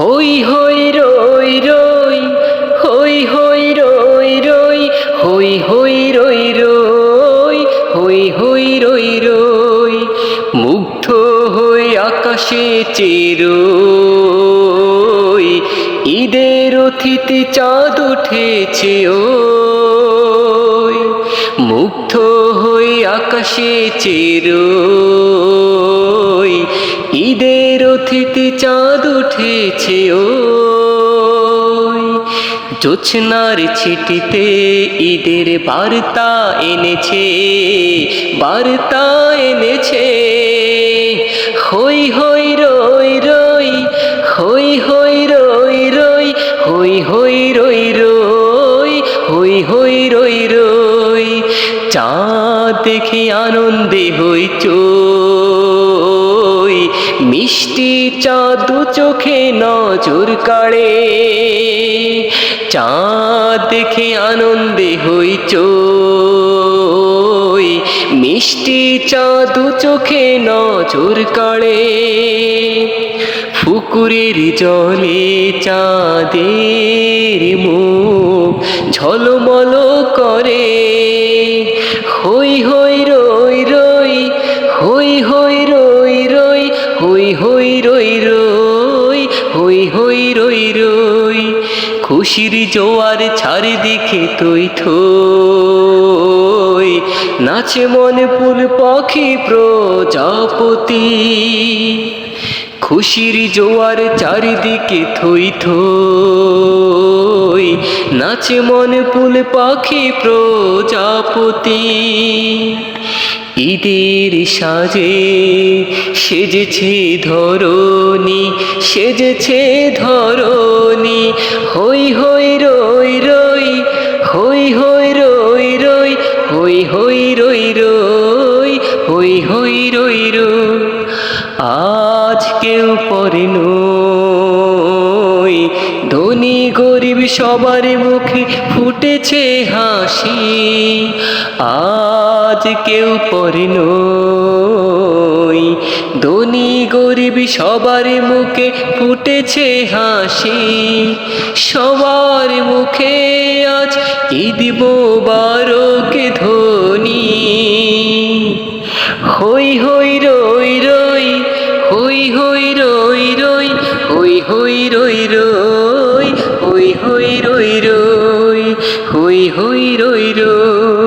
হই হই রই রই, হই হই রই রই, হই হই রই রই, হই হই রই রই, মুগ্ধ হই আকাশে চেরোই ঈদের অতিথি চাঁদ উঠেছে ওই, মুগ্ধ হই আকাশে চেরোই ঈদের অতিথি চাঁদ উঠেছে ও জোছনার ছিটিতে ঈদের বার্তা এনেছে বার্তা এনেছে। হই হই, রই রই, হই হই, রই রই, হই হই, রই রই, হই হই, রই রই। চাঁদ দেখি আনন্দে হই চই মিষ্টি চাঁদ চোখে নজর কাড়ে। চাঁদ দেখে আনন্দে হই চই। মিষ্টি চাঁদ চোখে নজর কাড়ে। পুকুরের জলে চাঁদের মুখ ঝলমল করে। হই হই হই রই রই, হই হই রই রই, খুশির জোয়ার চারিদিকে তুই থই। নাচে মনে ফুল পাখি প্রজাপতি, খুশির জোয়ার চারিদিকে থই থই। নাচে মনে ফুল পাখি প্রজাপতি ঈদের সাজে সেজেছে ধরণী সেজেছে ধরণী। হই হই রই রই হই হই রই রই হই হই রই রই হই হই রই রই। আজ কেউ পরে নই ধনী গরিব সবার মুখে ফুটেছে হাসি। আজ কেউ পরিন ধনী গরিব সবার মুখে ফুটেছে হাসি। সবার মুখে আজ ঈদ মোবারক ধনী হই হই, রই রই, হই হই, রই রই, হই হই, রই রই, হই হই, রই রই, হই হই, রই রই।